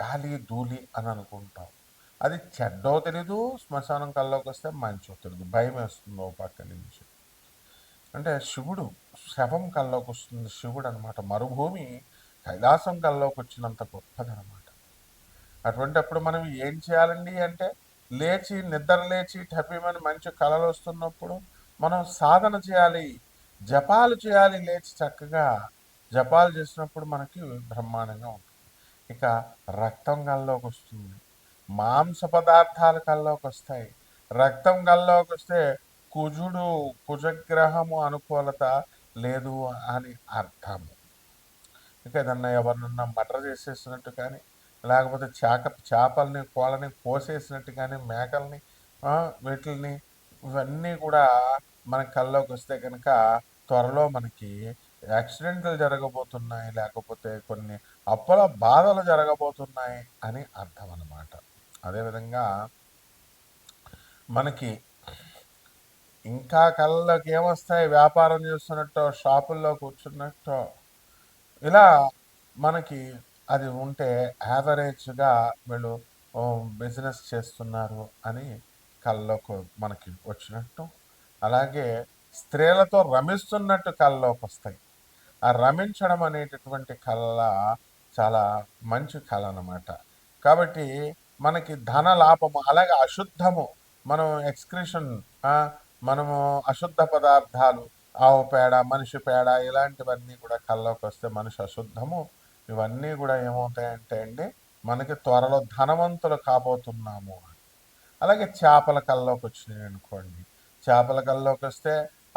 గాలి ధూళి అని అనుకుంటాం. అది చెడ్డో తెలీదు శ్మశానం కల్లోకి వస్తే మంచో తెలీదు భయం వేస్తుంది ఓ పక్క నుంచి. అంటే శివుడు శవం కల్లోకి వస్తుంది శివుడు అనమాట మరుభూమి కైలాసం కల్లోకి వచ్చినంత గొప్పదనమాట అటువంటిప్పుడు మనం ఏం చేయాలండి అంటే లేచి నిద్ర లేచి టపీమని మంచి కళలు వస్తున్నప్పుడు మనం సాధన చేయాలి జపాలు చేయాలి లేచి చక్కగా. జపాలు చేసినప్పుడు మనకి బ్రహ్మాండంగా ఉంటుంది. ఇక రక్తం కల్లోకి వస్తుంది. మాంస పదార్థాలు కల్లోకి వస్తాయి. రక్తం కల్లోకి వస్తే కుజుడు కుజగ్రహము అనుకూలత లేదు అని అర్థము ఇక ఏదన్నా ఎవరినన్నా మటర్ చేసేసినట్టు కానీ లేకపోతే చేక చేపల్ని కోళ్ళని కోసేసినట్టు కానీ మేకల్ని వీటిల్ని ఇవన్నీ కూడా మన కల్లోకి వస్తే కనుక త్వరలో మనకి యాక్సిడెంట్లు జరగబోతున్నాయి లేకపోతే కొన్ని అప్పుల బాధలు జరగబోతున్నాయి అని అర్థం అన్నమాట. అదేవిధంగా మనకి ఇంకా కళ్ళకి ఏమొస్తాయి? వ్యాపారం చేస్తున్నట్టు షాపుల్లో కూర్చున్నట్టు ఇలా మనకి అది ఉంటే యావరేజ్గా వీళ్ళు బిజినెస్ చేస్తున్నారు అని కళ్ళలోకి మనకి వచ్చినట్టు. అలాగే స్త్రీలతో రమిస్తున్నట్టు కళ్ళలోకి వస్తాయి ఆ రమించడం అనేటటువంటి కళ చాలా మంచి కళ అనమాట కాబట్టి మనకి ధన లాభము అలాగే అశుద్ధము మనం ఎక్స్క్రిషన్ మనము అశుద్ధ పదార్థాలు ఆవు పేడ మనిషి పేడ ఇలాంటివన్నీ కూడా కళ్ళలోకి వస్తే మనిషి అశుద్ధము. ఇవన్నీ కూడా ఏమవుతాయంటే అండి మనకి త్వరలో ధనవంతులు కాబోతున్నాము అలాగే చేపల కళ్ళలోకి వచ్చినాయి అనుకోండి చేపల కళ్ళలోకి వస్తే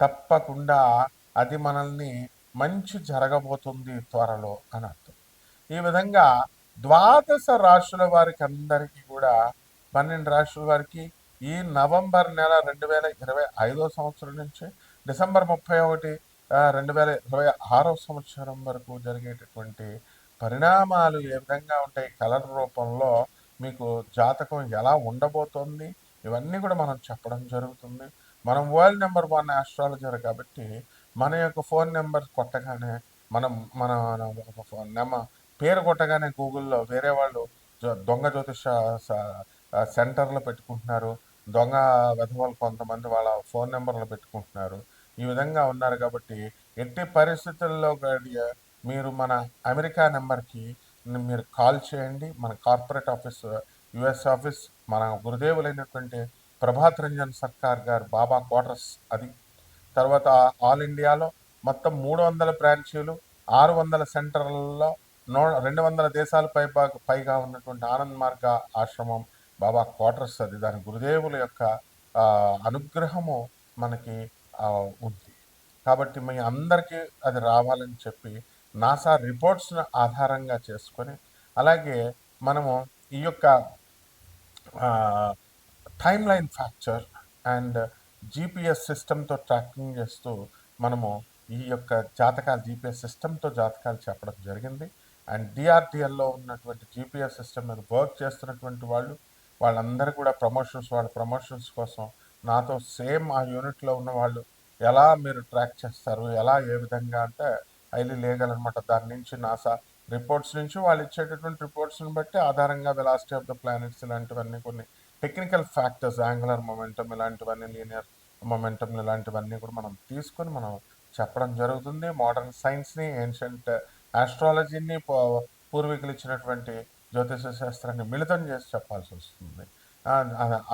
తప్పకుండా అది మనల్ని మంచి జరగబోతుంది త్వరలో అని అర్థం. ఈ విధంగా ద్వాదశ రాశుల వారికి అందరికీ కూడా పన్నెండు రాశుల వారికి ఈ నవంబర్ నెల రెండు వేల ఇరవై ఐదో సంవత్సరం నుంచి డిసెంబర్ ముప్పై ఒకటి రెండు వేల ఇరవై ఆరో సంవత్సరం వరకు జరిగేటటువంటి పరిణామాలు ఏ విధంగా ఉంటాయి కలర్ రూపంలో మీకు జాతకం ఎలా ఉండబోతోంది ఇవన్నీ కూడా మనం చెప్పడం జరుగుతుంది. మనం వరల్డ్ నెంబర్ వన్ ఆస్ట్రాలజర్ కాబట్టి మన యొక్క ఫోన్ నెంబర్ కొట్టగానే మనం మన నెంబర్ పేరు కొట్టగానే గూగుల్లో వేరే వాళ్ళు దొంగ జ్యోతిష సెంటర్లో సెంటర్లు పెట్టుకుంటున్నారు. దొంగ వెధవలు కొంతమంది వాళ్ళ ఫోన్ నెంబర్లు పెట్టుకుంటున్నారు. ఈ విధంగా ఉన్నారు కాబట్టి ఎట్టి పరిస్థితుల్లో గడియ మీరు మన అమెరికా నెంబర్కి మీరు కాల్ చేయండి. మన కార్పొరేట్ ఆఫీస్ యుఎస్ ఆఫీస్ మన గురుదేవులైనటువంటి ప్రభాత్ రంజన్ సర్కార్ గారు బాబా క్వార్టర్స్ అది. తర్వాత ఆల్ ఇండియాలో మొత్తం మూడు వందల బ్రాంచీలు ఆరు వందల సెంటర్లలో నో రెండు వందల దేశాల పై పైగా ఉన్నటువంటి ఆనంద్ మార్గ ఆశ్రమం బాబా క్వార్టర్స్ అది. దాని గురుదేవుల యొక్క అనుగ్రహము మనకి ఉంది. కాబట్టి మీ అందరికీ అది రావాలని చెప్పి నాసా రిపోర్ట్స్ను ఆధారంగా చేసుకొని అలాగే మనము ఈ యొక్క టైమ్ లైన్ ఫ్యాక్చర్ అండ్ జీపీఎస్ సిస్టమ్తో ట్రాకింగ్ చేస్తూ మనము ఈ యొక్క జాతకాలు జీపీఎస్ సిస్టమ్తో జాతకాలు చెప్పడం జరిగింది. అండ్ డిఆర్డిఎల్లో ఉన్నటువంటి జీపీఎస్ సిస్టమ్ మీద వర్క్ చేస్తున్నటువంటి వాళ్ళు వాళ్ళందరూ కూడా ప్రమోషన్స్ వాళ్ళ ప్రమోషన్స్ కోసం నాతో సేమ్ ఆ యూనిట్లో ఉన్న వాళ్ళు ఎలా మీరు ట్రాక్ చేస్తారు ఎలా ఏ విధంగా అంటే హైలీ లీగల్ అనమాట దాని నుంచి నాసా రిపోర్ట్స్ నుంచి వాళ్ళు ఇచ్చేటటువంటి రిపోర్ట్స్ని బట్టి ఆధారంగా వెలాసిటీ ఆఫ్ ద ప్లానెట్స్ ఇలాంటివన్నీ కొన్ని టెక్నికల్ ఫ్యాక్టర్స్ యాంగులర్ మొమెంటం ఇలాంటివన్నీ లీనియర్ మొమెంటం ఇలాంటివన్నీ కూడా మనం తీసుకొని మనం చెప్పడం జరుగుతుంది. మోడర్న్ సైన్స్ని ఏన్షియంట్ ఆస్ట్రాలజీని పూర్వీకులు ఇచ్చినటువంటి జ్యోతిష శాస్త్రాన్ని మిళితం చేసి చెప్పాల్సి వస్తుంది.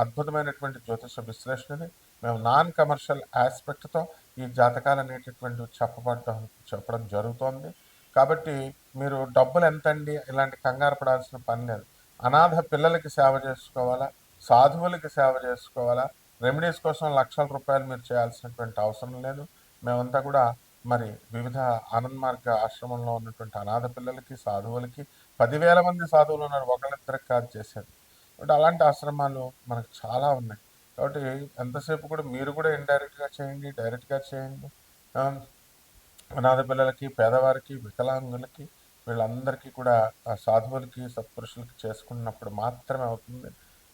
అద్భుతమైనటువంటి జ్యోతిష విశ్లేషణని మేము నాన్ కమర్షియల్ ఆస్పెక్ట్తో ఈ జాతకాలు అనేటటువంటివి చెప్పబడటం చెప్పడం జరుగుతోంది. కాబట్టి మీరు డబ్బులు ఎంతండి? ఇలాంటి కంగారు పడాల్సిన పని లేదు. అనాథ పిల్లలకి సేవ చేసుకోవాలా? సాధువులకి సేవ చేసుకోవాలా? రెమెడీస్ కోసం లక్షల రూపాయలు మీరు చేయాల్సినటువంటి అవసరం లేదు. మేమంతా కూడా మరి వివిధ ఆనంద్ మార్గ ఆశ్రమంలో ఉన్నటువంటి అనాథ పిల్లలకి సాధువులకి పదివేల మంది సాధువులు ఉన్నారు. ఒకళ్ళిద్దరికి కాదు చేసేది. కాబట్టి అలాంటి ఆశ్రమాలు మనకు చాలా ఉన్నాయి. కాబట్టి ఎంతసేపు కూడా మీరు కూడా ఇండైరెక్ట్గా చేయండి డైరెక్ట్గా చేయండి. అనాథ పిల్లలకి పేదవారికి వికలాంగులకి వీళ్ళందరికీ కూడా ఆ సాధువులకి సత్పురుషులకి చేసుకున్నప్పుడు మాత్రమే అవుతుంది.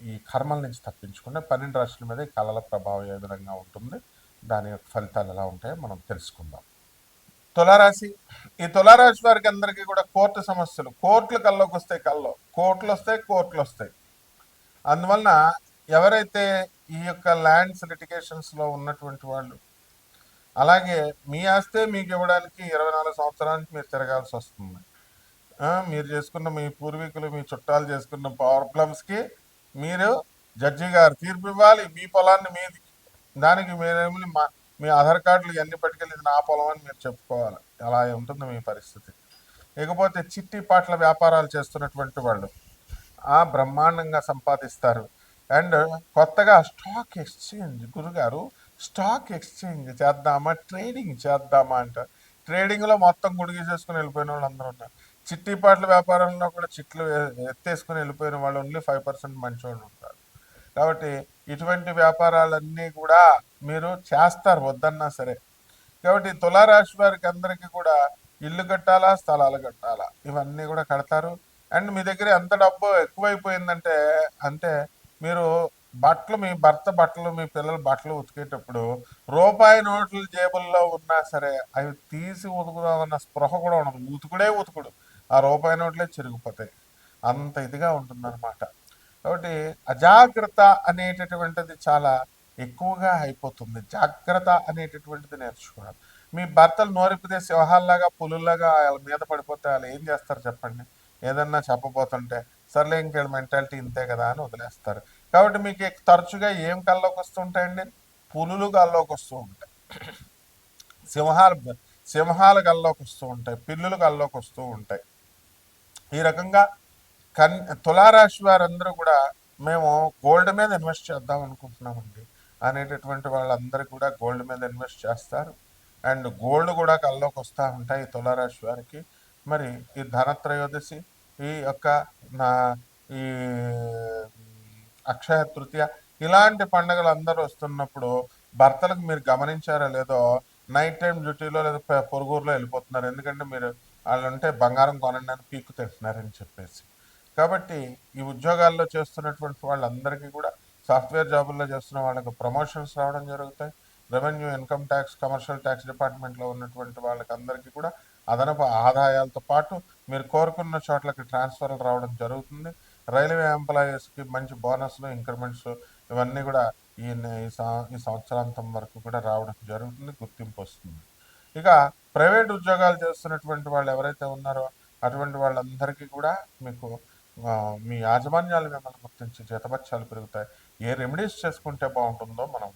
ఈ కర్మల నుంచి తప్పించుకుంటే పన్నెండు రాశుల మీద కళల ప్రభావం ఏ విధంగా ఉంటుంది దాని యొక్క ఫలితాలు ఎలా ఉంటాయో మనం తెలుసుకుందాం. తులారాశి ఈ తులారాశి వారికి అందరికీ కూడా కోర్టు సమస్యలు కోర్టులు కల్లోకి వస్తాయి కల్లో కోర్టులు వస్తాయి కోర్టులు వస్తాయి. అందువలన ఎవరైతే ఈ యొక్క ల్యాండ్స్ లిటిగేషన్స్లో ఉన్నటువంటి వాళ్ళు అలాగే మీ ఆస్తే మీకు ఇవ్వడానికి ఇరవై నాలుగు సంవత్సరానికి మీరు తిరగాల్సి వస్తుంది. మీరు చేసుకున్న మీ పూర్వీకులు మీ చుట్టాలు చేసుకున్న ప్రాబ్లమ్స్కి మీరు జడ్జి గారు తీర్పు ఇవ్వాలి మీ పొలాన్ని మీది. దానికి మీరేమి మా మీ ఆధార్ కార్డులు ఇవన్నీ పట్టుకెళ్ళి నా పొలం అని మీరు చెప్పుకోవాలి. అలా ఉంటుంది మీ పరిస్థితి. ఇకపోతే చిట్టి పాటల వ్యాపారాలు చేస్తున్నటువంటి వాళ్ళు ఆ బ్రహ్మాండంగా సంపాదిస్తారు. అండ్ కొత్తగా స్టాక్ ఎక్స్చేంజ్ గురుగారు స్టాక్ ఎక్స్చేంజ్ చేద్దామా ట్రేడింగ్ చేద్దామా అంట. ట్రేడింగ్లో మొత్తం గుడిగి చేసుకుని వెళ్ళిపోయిన వాళ్ళు అందరూ ఉన్నారు చిట్టి పాటల వ్యాపారంలో కూడా చిట్లు ఎత్తేసుకుని వెళ్ళిపోయిన వాళ్ళు ఓన్లీ ఫైవ్ పర్సెంట్ మంచివాళ్ళు ఉంటారు. కాబట్టి ఇటువంటి వ్యాపారాలన్నీ కూడా మీరు చేస్తారు వద్దన్నా సరే. కాబట్టి తులారాశి వారికి అందరికీ కూడా ఇల్లు కట్టాలా స్థలాలు కట్టాలా? ఇవన్నీ కూడా కడతారు. అండ్ మీ దగ్గర ఎంత డబ్బు ఎక్కువైపోయిందంటే అంటే మీరు బట్టలు మీ భర్త బట్టలు మీ పిల్లల బట్టలు ఉతికేటప్పుడు రూపాయి నోట్లు జేబుల్లో ఉన్నా సరే అవి తీసి ఉతుకుదామన్న స్పృహ కూడా ఉండదు. ఉతుకుడే ఉతుకుడు. ఆ రూపాయి నోట్లే చిరిగిపోతాయి. అంత ఇదిగా ఉంటుందన్నమాట. కాబట్టి అజాగ్రత్త అనేటటువంటిది చాలా ఎక్కువగా అయిపోతుంది. జాగ్రత్త అనేటటువంటిది నేర్చుకోవాలి. మీ భర్తలు నోరిపితే సింహాల్లాగా పులుల్లాగా వాళ్ళ మీద పడిపోతే వాళ్ళు ఏం చేస్తారు చెప్పండి? ఏదన్నా చెప్పబోతుంటే సర్లే ఇంకేళ్ళ మెంటాలిటీ ఇంతే కదా అని వదిలేస్తారు. కాబట్టి మీకు తరచుగా ఏం కల్లోకి వస్తుంటాయండి పులులు కల్లోకి వస్తూ ఉంటాయి. సింహాలు సింహాలు కల్లోకి వస్తూ ఉంటాయి. పిల్లులు కల్లోకి వస్తూ ఉంటాయి. ఈ రకంగా కన్ తులారాశి వారందరూ కూడా మేము గోల్డ్ మీద ఇన్వెస్ట్ చేద్దాం అనుకుంటున్నామండి. అనేటటువంటి వాళ్ళందరూ కూడా గోల్డ్ మీద ఇన్వెస్ట్ చేస్తారు. అండ్ గోల్డ్ కూడా కల్లోకి వస్తూ ఉంటాయి తులారాశి వారికి. మరి ఈ ధనత్రయోదశి ఈ యొక్క నా ఈ అక్షయ తృతీయ ఇలాంటి పండుగలు అందరూ వస్తున్నప్పుడు భర్తలకు మీరు గమనించారో లేదో నైట్ టైం డ్యూటీలో లేదా పొరుగురులో వెళ్ళిపోతున్నారు. ఎందుకంటే మీరు వాళ్ళు ఉంటే బంగారం కొనండి అని పీక్కు తింటున్నారని చెప్పేసి. కాబట్టి ఈ ఉద్యోగాల్లో చేస్తున్నటువంటి వాళ్ళందరికీ కూడా సాఫ్ట్వేర్ జాబుల్లో చేస్తున్న వాళ్ళకి ప్రమోషన్స్ రావడం జరుగుతాయి. Revenue income tax commercial tax డిపార్ట్మెంట్లో ఉన్నటువంటి వాళ్ళకి అందరికీ కూడా అదనపు ఆదాయాలతో పాటు మీరు కోరుకున్న చోట్లకి ట్రాన్స్ఫర్లు రావడం జరుగుతుంది. రైల్వే ఎంప్లాయీస్కి మంచి బోనస్లు ఇంక్రిమెంట్స్ ఇవన్నీ కూడా ఈ ఈ సంవత్సరాంతం వరకు కూడా రావడం జరుగుతుంది గుర్తింపు వస్తుంది. ఇక ప్రైవేట్ ఉద్యోగాలు చేస్తున్నటువంటి వాళ్ళు ఎవరైతే ఉన్నారో అటువంటి వాళ్ళందరికీ కూడా మీకు మీ యాజమాన్యాలు మిమ్మల్ని గుర్తించి జీతభత్యాలు పెరుగుతాయి. ఏ రెమెడీస్ చేసుకుంటే బాగుంటుందో మనం